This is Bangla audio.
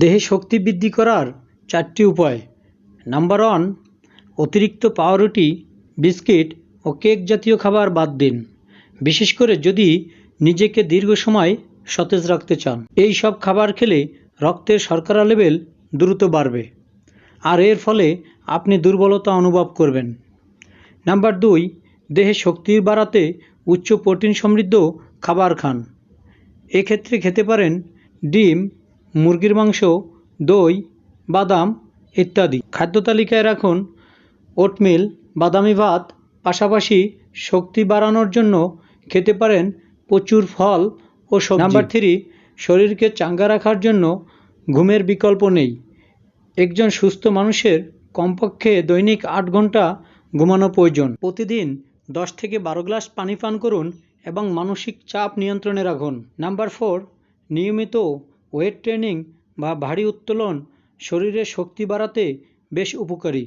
দেহে শক্তি বৃদ্ধি করার চারটি উপায়। নাম্বার ওয়ান, অতিরিক্ত পাউরুটি, বিস্কিট ও কেক জাতীয় খাবার বাদ দিন। বিশেষ করে যদি নিজেকে দীর্ঘ সময় সতেজ রাখতে চান। এই সব খাবার খেলে রক্তের শর্করা লেভেল দ্রুত বাড়বে। আর এর ফলে আপনি দুর্বলতা অনুভব করবেন। নাম্বার দুই, দেহে শক্তি বাড়াতে উচ্চ প্রোটিন সমৃদ্ধ খাবার খান। এক্ষেত্রে খেতে পারেন ডিম মুরগির মাংস, দই, বাদাম ইত্যাদি। খাদ্য তালিকায় রাখুন ওটমিল, বাদামি ভাত, পাশাপাশি শক্তি বাড়ানোর জন্য খেতে পারেন প্রচুর ফল ও সবজি। নাম্বার থ্রি, শরীরকে চাঙ্গা রাখার জন্য ঘুমের বিকল্প নেই। একজন সুস্থ মানুষের কমপক্ষে দৈনিক আট ঘণ্টা ঘুমানো প্রয়োজন। প্রতিদিন দশ থেকে বারো গ্লাস পানি পান করুন এবং মানসিক চাপ নিয়ন্ত্রণে রাখুন। নাম্বার ফোর, নিয়মিত ওয়েট ট্রেনিং বা ভারী উত্তোলন শরীরের শক্তি বাড়াতে বেশ উপকারী।